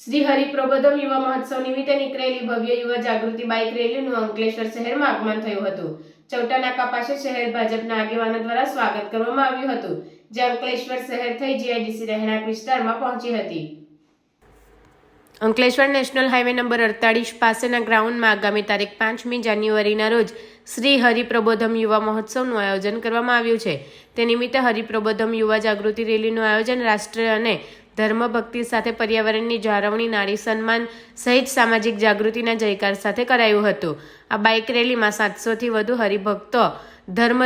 શ્રી હરિપ્રબોધમ યુવા મહોત્સવ નિમિત્તે નીકળેલી ભવ્ય યુવા જાગૃતિ બાઇક રેલીનું અંકલેશ્વર શહેરમાં આગમન થયું હતું. ચૌટા નાકા પાસે શહેર ભાજપના આગેવાનો દ્વારા સ્વાગત કરવામાં આવ્યું હતું, જે અંકલેશ્વર શહેર થઈ જીઆઈડીસી રહેણાંક વિસ્તારમાં પહોંચી હતી. અંકલેશ્વર નેશનલ હાઈવે નંબર અડતાળીસ પાસેના ગ્રાઉન્ડમાં આગામી તારીખ પાંચમી જાન્યુઆરીના રોજ શ્રી હરિપ્રબોધમ યુવા મહોત્સવનું આયોજન કરવામાં આવ્યું છે. તે નિમિત્તે હરિપ્રબોધમ યુવા જાગૃતિ રેલીનું આયોજન રાષ્ટ્ર અને ધર્મભક્તિ સાથે પર્યાવરણની જાળવણી, નારી સન્માન સહિત સામાજિક જાગૃતિના જયકાર સાથે કરાયું હતું. આ બાઇક રેલીમાં સાતસોથી વધુ હરિભક્તો ધર્મ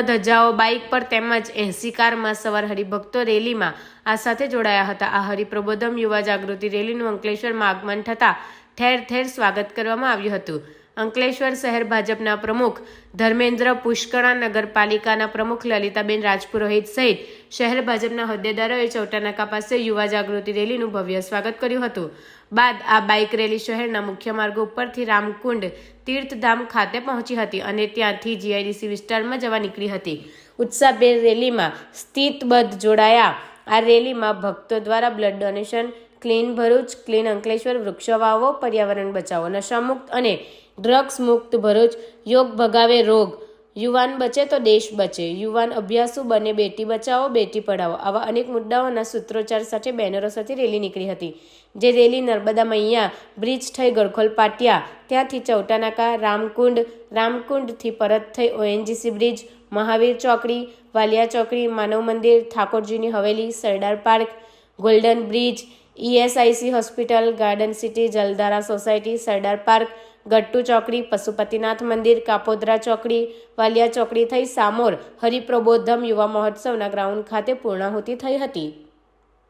બાઇક પર તેમજ એસી કારમાં સવાર હરિભક્તો રેલીમાં આ સાથે જોડાયા હતા. આ હરિપ્રબોધમ યુવા જાગૃતિ રેલીનું અંકલેશ્વરમાં આગમન થતાં ઠેર ઠેર સ્વાગત કરવામાં આવ્યું હતું. અંકલેશ્વર શહેર ભાજપના પ્રમુખ ધર્મેન્દ્ર પુષ્કણા નગરપાલિકાના પ્રમુખ લલિતાબેન રાજપુરોહિત સહિત શહેર ભાજપના હોદ્દેદારોએ ચૌટાનાકા પાસે યુવા જાગૃતિ રેલીનું ભવ્ય સ્વાગત કર્યું હતું. બાદ આ બાઇક રેલી શહેરના મુખ્ય માર્ગો ઉપરથી રામકુંડ તીર્થધામ ખાતે પહોંચી હતી અને ત્યાંથી જીઆઈડીસી વિસ્તારમાં જવા નીકળી હતી. ઉત્સાહભેર રેલીમાં સ્થિતબદ્ધ જોડાયા. આ રેલીમાં ભક્તો દ્વારા blood donation, clean Bharuch, clean Ankleshwar વૃક્ષો વાવો પર્યાવરણ બચાવો, નશામુક્ત અને ડ્રગ્સ મુક્ત ભરૂચ યોગ ભગાવે રોગ યુવાન બચે તો દેશ બચે. યુવાન અભ્યાસુ બને, બેટી બચાવો, બેટી પઢાવો. આવા અનેક મુદ્દાઓના સૂત્રોચ્ચાર સાથે બેનરો સાથે રેલી નીકળી હતી. જે રેલી નર્મદા મૈયા, બ્રિજ થઈ ગળખોલ પાટિયા, ત્યાંથી ચૌટાનાકા, રામકુંડ, રામકુંડથી પરત થઈ, ઓએનજીસી બ્રિજ, મહાવીર ચોકડી, વાલિયા ચોકડી, માનવ મંદિર, ઠાકોરજીની Haveli, Sardar park, golden bridge ESIC hospital garden city Jaldhara society Sardar park Gattu ચોકડી, પશુપતિનાથ મંદિર, કાપોદ્રા ચોકડી, વાલિયા ચોકડી થઈ સામોર હરિપ્રબોધમ યુવા મહોત્સવના ગ્રાઉન્ડ ખાતે પૂર્ણાહુતિ થઈ હતી.